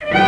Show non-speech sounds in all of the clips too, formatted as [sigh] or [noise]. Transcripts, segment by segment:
you [laughs]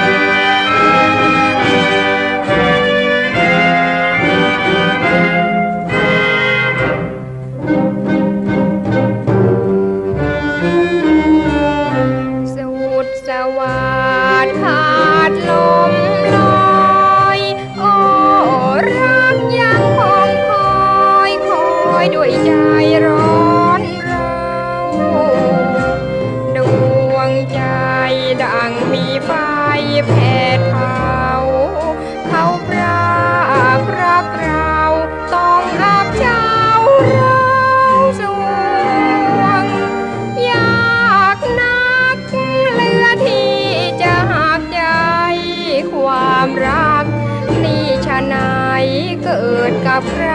เกิดกับใคร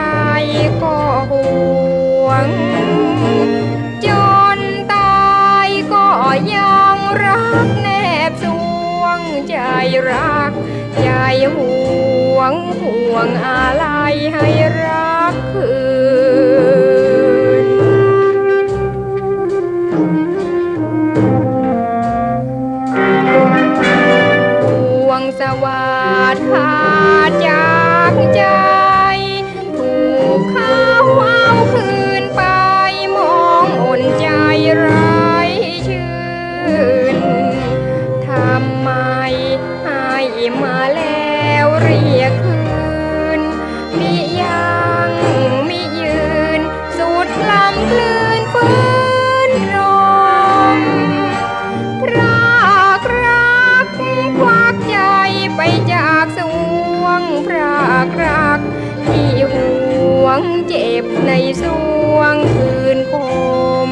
ก็ห่วง จนตายก็ยังรักแนบสวงใจรัก ใจห่วงห่วงอะไรให้รักคืนห่วงสวัสดิ์ มาแล้วเรียกคืนมิยังมิยืน สุดลำคลื่นฟื้นรมพรากรักควักใจไปจากสวงพรากรัก ที่ห่วงเจ็บในสวงคืนคม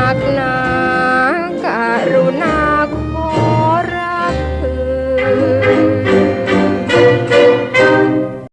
knock knock.